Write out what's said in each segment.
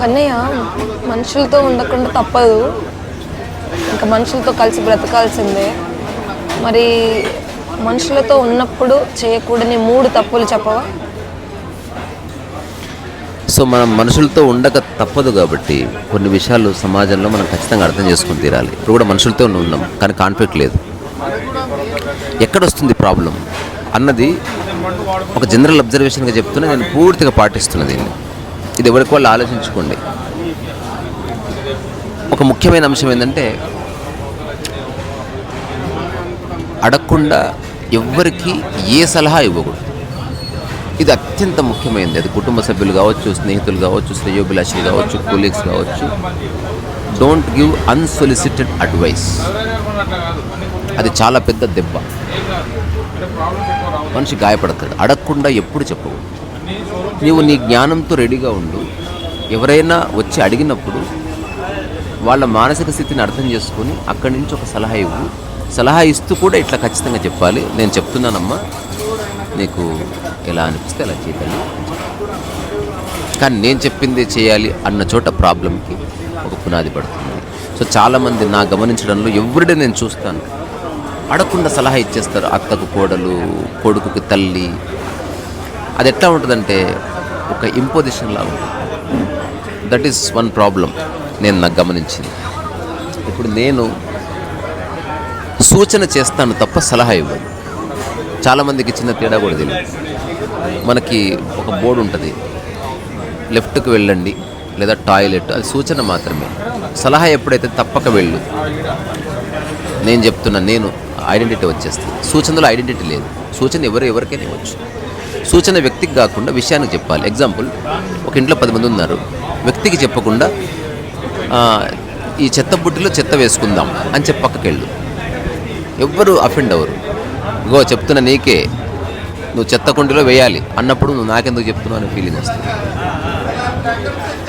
కన్నయ్య మనుషులతో ఉండకుండా తప్పదు. ఇంకా మనుషులతో కలిసి బ్రతకాల్సిందే. మరి మనుషులతో ఉన్నప్పుడు చేయకూడని మూడు తప్పులు చెప్పవా? సో మనం మనుషులతో ఉండక తప్పదు కాబట్టి కొన్ని విషయాలు సమాజంలో మనం ఖచ్చితంగా అర్థం చేసుకుని తీరాలి. ఇప్పుడు కూడా మనుషులతో ఉన్నాం కానీ కాన్ఫ్లిక్ట్ లేదు. ఎక్కడొస్తుంది ప్రాబ్లం అన్నది ఒక జనరల్ అబ్జర్వేషన్గా చెప్తున్నా నేను పూర్తిగా పాటిస్తున్నా దీన్ని. ఇది ఎవరికి వాళ్ళు ఆలోచించుకోండి. ఒక ముఖ్యమైన అంశం ఏంటంటే అడగకుండా ఎవ్వరికి ఏ సలహా ఇవ్వకూడదు. ఇది అత్యంత ముఖ్యమైనది. అది కుటుంబ సభ్యులు కావచ్చు స్నేహితులు కావచ్చు శ్రేయోభిలాషులు కావచ్చు కొలీగ్స్ కావచ్చు. డోంట్ గివ్ అన్సొలిసిటెడ్ అడ్వైస్ అది చాలా పెద్ద దెబ్బ. మనిషి గాయపడతాడు. అడగకుండా ఎప్పుడు చెప్పకూడదు. నీవు నీ జ్ఞానంతో రెడీగా ఉండు. ఎవరైనా వచ్చి అడిగినప్పుడు వాళ్ళ మానసిక స్థితిని అర్థం చేసుకొని అక్కడి నుంచి ఒక సలహా ఇవ్వు. సలహా ఇస్తూ కూడా ఇట్లా ఖచ్చితంగా చెప్పాలి. నేను చెప్తున్నానమ్మా. నీకు ఎలా అనిపిస్తే అలా చేయాలి కానీ నేను చెప్పింది చేయాలి అన్న చోట ప్రాబ్లంకి ఒక పునాది పడుతుంది. సో చాలామంది నా గమనించడంలో ఎవరిడే నేను చూస్తాను. అడగకుండా సలహా ఇచ్చేస్తారు. అత్తకు కోడలు కొడుకుకి తల్లి అది ఎట్లా ఉంటుందంటే ఒక ఇంపోజిషన్ లాగా ఉంటుంది. దట్ ఈస్ వన్ ప్రాబ్లం నేను నాకు గమనించింది. ఇప్పుడు నేను సూచన చేస్తాను తప్ప సలహా ఇవ్వను. చాలామందికి చిన్న తేడా కూడా తెలియదు. మనకి ఒక బోర్డు ఉంటుంది. లెఫ్ట్కి వెళ్ళండి లేదా టాయిలెట్ అది సూచన మాత్రమే. సలహా ఎప్పుడైతే తప్పక వెళ్ళు. నేను చెప్తున్నా నేను ఐడెంటిటీ వచ్చేస్తుంది. సూచనలో ఐడెంటిటీ లేదు. సూచన ఎవరు ఎవరికైనా ఇవ్వచ్చు. సూచన వ్యక్తికి కాకుండా విషయానికి చెప్పాలి. ఎగ్జాంపుల్ ఒక ఇంట్లో పది మంది ఉన్నారు. వ్యక్తికి చెప్పకుండా ఈ చెత్త బుట్టిలో చెత్త వేసుకుందాం అని చెప్పి పక్కకెళ్ళు. ఎవ్వరు అఫెండ్ అవ్వరు. ఇగో చెప్తున్నా నీకే. నువ్వు చెత్త కుండీలో వేయాలి. అన్నప్పుడు నువ్వు నాకెందుకు చెప్తున్నావు అనే ఫీలింగ్ వస్తుంది.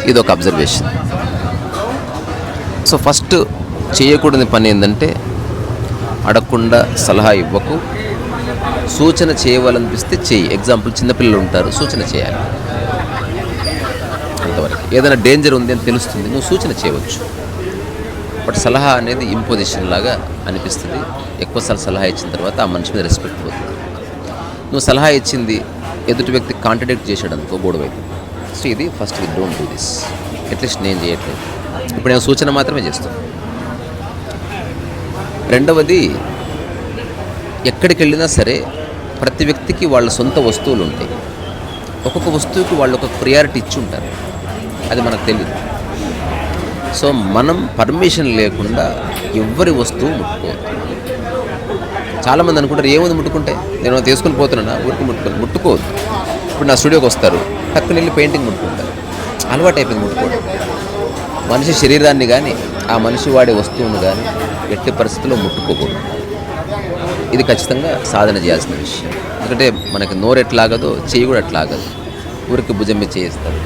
ఇది ఒక అబ్జర్వేషన్ సో ఫస్ట్ చేయకూడని పని ఏంటంటే అడగకుండా సలహా ఇవ్వకు. సూచన చేయవాలనిపిస్తే చేయి. ఎగ్జాంపుల్ చిన్నపిల్లలు ఉంటారు సూచన చేయాలి. అంతవరకు. ఏదైనా డేంజర్ ఉంది అని తెలుస్తుంది నువ్వు సూచన చేయవచ్చు. బట్ సలహా అనేది ఇంపోజిషన్ లాగా అనిపిస్తుంది. ఎక్కువసార్లు సలహా ఇచ్చిన తర్వాత ఆ మనిషి మీద రెస్పెక్ట్ పోతుంది. నువ్వు సలహా ఇచ్చింది ఎదుటి వ్యక్తి కాంట్రడిక్ట్ చేశాడు అనుకో గొడవైపు సో ఇది ఫస్ట్ ఇది don't do this at least నేను చేయట్లేదు. ఇప్పుడు నేను సూచన మాత్రమే చేస్తాను. రెండవది ఎక్కడికి వెళ్ళినా సరే ప్రతి వ్యక్తికి వాళ్ళ సొంత వస్తువులు ఉంటాయి ఒక్కొక్క వస్తువుకి వాళ్ళు ఒక ప్రియారిటీ ఇచ్చి ఉంటారు అది మనకు తెలియదు సో మనం పర్మిషన్ లేకుండా ఎవ్వరి వస్తువు ముట్టుకోవద్దు. చాలామంది అనుకుంటారు ఏముంది ముట్టుకుంటే? నేను తీసుకుని పోతున్నా ఊరికి ముట్టుకొని ముట్టుకోవద్దు. ఇప్పుడు నా స్టూడియోకి వస్తారు. టక్కుని వెళ్ళి పెయింటింగ్ ముట్టుకుంటారు. అలవాటు అయిపోయింది ముట్టుకోవడం. మనిషి శరీరాన్ని కానీ ఆ మనిషి వాడే వస్తువును కానీ ఎట్టి పరిస్థితుల్లో ముట్టుకోకూడదు. ఇది ఖచ్చితంగా సాధన చేయాల్సిన విషయం. ఎందుకంటే మనకి నోరు ఎట్లాగదో చేయి కూడా ఎట్లాగదు ఊరికి భుజం మీద చేయిస్తారు.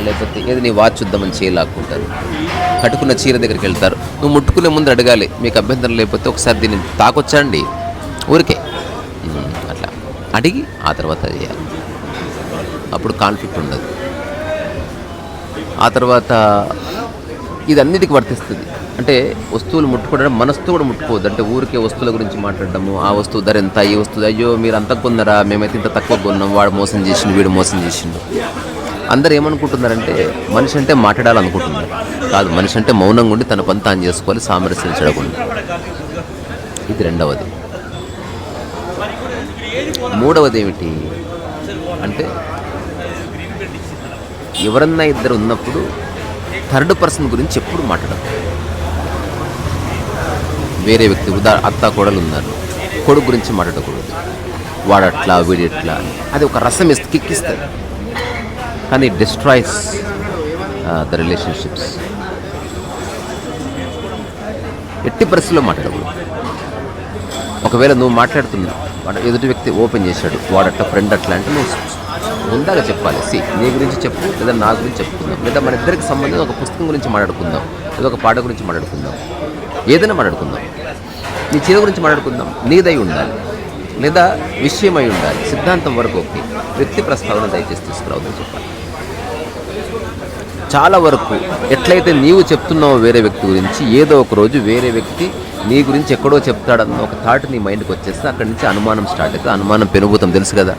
లేకపోతే ఏది నీ వాచ్ చూద్దామని చేయి కట్టుకున్న చీర దగ్గరికి వెళ్తారు. నువ్వు ముట్టుకునే ముందు అడగాలి మీకు అభ్యంతరం లేకపోతే ఒకసారి దీన్ని తాకొచ్చండి. ఊరికే. అట్లా. అడిగి ఆ తర్వాత చేయాలి. అప్పుడు కాన్ఫ్లిక్ట్ ఉండదు. ఆ తర్వాత ఇది అన్నిటికి వర్తిస్తుంది. అంటే వస్తువులు ముట్టుకోవడం మనసుతో కూడా ముట్టుకోవద్దు. అంటే ఊరికే వస్తువుల గురించి మాట్లాడడము ఆ వస్తువు ధర ఎంత ఈ వస్తువు అయ్యో మీరు అంత కొన్నారా మేమైతే ఇంత తక్కువ కొన్నాం వాడు మోసం చేసిండు వీడు మోసం చేసిండు. అందరు ఏమనుకుంటున్నారంటే మనిషి అంటే మాట్లాడాలనుకుంటున్నారు. కాదు మనిషి అంటే మౌనంగా ఉండి తన పని తాను చేసుకోవాలి సామరస్యం చెడకుండా ఇది రెండవది. మూడవది ఏమిటి అంటే ఎవరన్నా ఇద్దరు ఉన్నప్పుడు థర్డ్ పర్సన్ గురించి ఎప్పుడు మాట్లాడదు వేరే వ్యక్తి ఉదా అత్త కోడలు ఉన్నారు. కొడుకు గురించి మాట్లాడకూడదు. వాడట్లా వీడిట్లా అని. అది ఒక రసం ఇస్తే కిక్కిస్తుంది కానీ డిస్ట్రాయ్స్ ద రిలేషన్షిప్స్ ఎట్టి పరిస్థితుల్లో మాట్లాడకూడదు. ఒకవేళ నువ్వు మాట్లాడుతున్నావు వాడు ఎదుటి వ్యక్తి ఓపెన్ చేశాడు వాడట్లా ఫ్రెండ్ అట్లా అంటే నువ్వు ముందాగా చెప్పాలి. సి నీ గురించి చెప్పు లేదా నా గురించి చెప్పుకుందాం లేదా మన ఇద్దరికి సంబంధించిన ఒక పుస్తకం గురించి మాట్లాడుకుందాం లేదా ఒక పాట గురించి మాట్లాడుకుందాం. ఏదైనా మాట్లాడుకుందాం. నీ చీర గురించి మాట్లాడుకుందాం. నీదై ఉండాలి. లేదా విషయమై ఉండాలి. సిద్ధాంతం వరకు ఓకే. వ్యక్తి ప్రస్తావన దయచేసి తీసుకురావద్దని చెప్పాలి. చాలా వరకు ఎట్లయితే నీవు చెప్తున్నావో వేరే వ్యక్తి గురించి ఏదో ఒక రోజు వేరే వ్యక్తి నీ గురించి ఎక్కడో చెప్తాడన్న ఒక థాట్ నీ మైండ్కి వచ్చేస్తే అక్కడి నుంచి అనుమానం స్టార్ట్ అవుతుంది. అనుమానం పెనుభూతం తెలుసు కదా.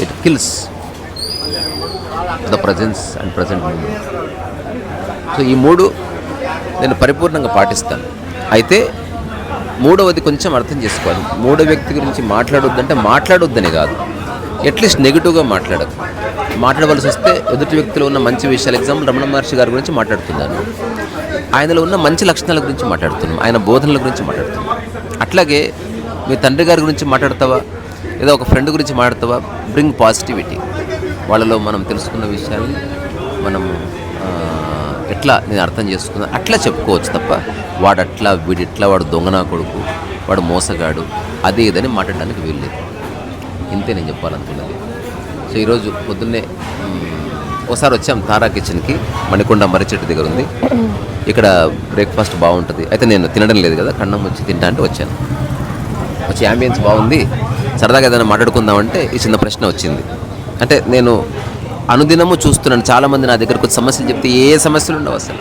It kills the presence and present moment so ఈ మూడు నేను పరిపూర్ణంగా పాటిస్తాను. అయితే మూడవది కొంచెం అర్థం చేసుకోవాలి. మూడో వ్యక్తి గురించి మాట్లాడొద్దంటే మాట్లాడొద్దని కాదు. అట్లీస్ట్ నెగిటివ్గా మాట్లాడదు మాట్లాడవలసి వస్తే ఎదుటి వ్యక్తిలో ఉన్న మంచి విషయాలు ఎగ్జాంపుల్ రమణ మహర్షి గారి గురించి మాట్లాడుతున్నాను. ఆయనలో ఉన్న మంచి లక్షణాల గురించి మాట్లాడుతున్నాం ఆయన బోధనల గురించి మాట్లాడుతున్నాం అట్లాగే మీ తండ్రి గారి గురించి మాట్లాడతావా? ఏదో ఒక ఫ్రెండ్ గురించి మాట్లాడతావా? Bring positivity. వాళ్ళలో మనం తెలుసుకున్న విషయాల్ని మనం అట్లా నేను అర్థం చేసుకున్నాను అట్లా చెప్పుకోవచ్చు తప్ప వాడు అట్లా వీడిట్లా వాడు దొంగనా కొడుకు వాడు మోసగాడు అదే ఇదని మాట్లాడడానికి వీల్లేదు ఇంతే నేను చెప్పాలనుకున్నది. సో ఈరోజు పొద్దున్నే ఒకసారి వచ్చాం తారా కిచెన్కి మణికొండ మర్రి చెట్టు దగ్గర ఉంది. ఇక్కడ బ్రేక్ఫాస్ట్ బాగుంటుంది. అయితే నేను తినడం లేదు కదా కన్నం వచ్చి తింటా అంటే వచ్చాను. వచ్చి యాంబియన్స్ బాగుంది. సరదాగా ఏదైనా మాట్లాడుకుందామంటే ఈ చిన్న ప్రశ్న వచ్చింది. అంటే నేను అనుదినము చూస్తున్నాను. చాలామంది నా దగ్గరకు సమస్యలు చెప్తే ఏ సమస్యలు ఉండవు అసలు.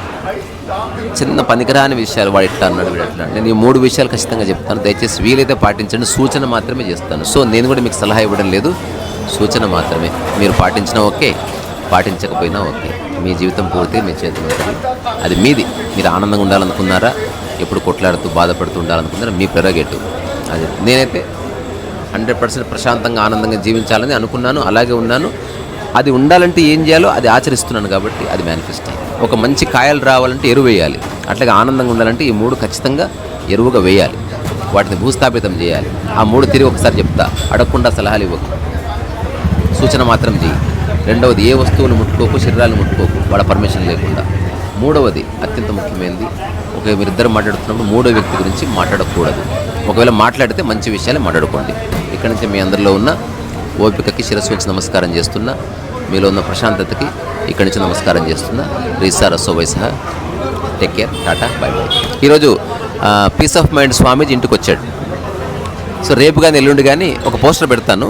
చిన్న పనికిరాని విషయాలు వాడు ఇట్లా అన్నాడు వీడు అట్లా నేను ఈ మూడు విషయాలు ఖచ్చితంగా చెప్తాను. దయచేసి వీలైతే పాటించండి. సూచన మాత్రమే చేస్తాను. సో నేను కూడా మీకు సలహా ఇవ్వడం లేదు. సూచన మాత్రమే. మీరు పాటించినా ఓకే పాటించకపోయినా ఓకే. మీ జీవితం పూర్తి మీ చేతిలో ఉంటుంది అది మీది. మీరు ఆనందంగా ఉండాలనుకున్నారా? ఎప్పుడు కొట్లాడుతూ బాధపడుతూ ఉండాలనుకున్నారా? మీ ప్రెరగేటివ్ అది నేనైతే హండ్రెడ్ పర్సెంట్ ప్రశాంతంగా ఆనందంగా జీవించాలని అనుకున్నాను. అలాగే ఉన్నాను. అది ఉండాలంటే ఏం చేయాలో అది ఆచరిస్తున్నాను కాబట్టి అది మేనిఫెస్టో ఒక మంచి కాయలు రావాలంటే ఎరువు వేయాలి. అట్లాగే ఆనందంగా ఉండాలంటే ఈ మూడు ఖచ్చితంగా ఎరువుగా వేయాలి. వాటిని భూస్థాపితం చేయాలి. ఆ మూడు తిరిగి ఒకసారి చెప్తా. అడగకుండా సలహాలు ఇవ్వకు. సూచన మాత్రం చేయి రెండవది ఏ వస్తువులు ముట్టుకోకు శరీరాలు ముట్టుకోకు. వాళ్ళ పర్మిషన్ లేకుండా. మూడవది అత్యంత ముఖ్యమైనది ఒక మీరిద్దరు మాట్లాడుతున్నప్పుడు మూడో వ్యక్తి గురించి మాట్లాడకూడదు. ఒకవేళ మాట్లాడితే మంచి విషయాలు మాట్లాడుకోండి. ఇక్కడి నుంచి మీ అందరిలో ఉన్న ఓపికకి శిరస్సు వచ్చి నమస్కారం చేస్తున్నా. మీలో ఉన్న ప్రశాంతతకి ఇక్కడి నుంచి నమస్కారం చేస్తున్నా. రీసా రసో వైసహ take care tata bye bye ఈరోజు పీస్ ఆఫ్ మైండ్ స్వామీజీ ఇంటికి వచ్చాడు. సో రేపు కానీ ఎల్లుండి కానీ ఒక పోస్టర్ పెడతాను.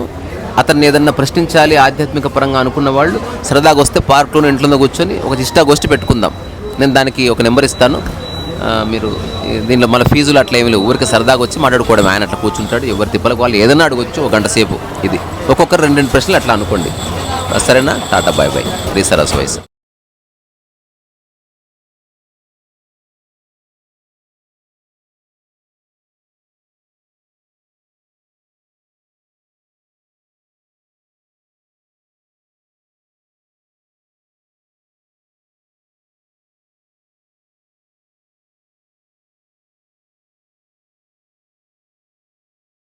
అతన్ని ఏదన్నా ప్రశ్నించాలి ఆధ్యాత్మిక పరంగా అనుకున్న వాళ్ళు సరదాగా వస్తే పార్క్లోనే ఇంట్లో కూర్చొని ఒక ఇష్టా గోష్ఠి పెట్టుకుందాం. నేను దానికి ఒక నెంబర్ ఇస్తాను. మీరు దీనిలో మన ఫీజులు అట్లా ఏమి లేవు. ఊరికి సరదాగా వచ్చి మాట్లాడుకోవడం ఆయన అట్లా కూర్చుంటాడు ఎవరి తిప్పలకు వాళ్ళు ఏదైనా అడగొచ్చు ఒక గంట సేపు ఇది. ఒక్కొక్కరు రెండు రెండు ప్రశ్నలు అట్లా అనుకోండి. సరేనా? Tata bye bye. రీసరాస్ వైస్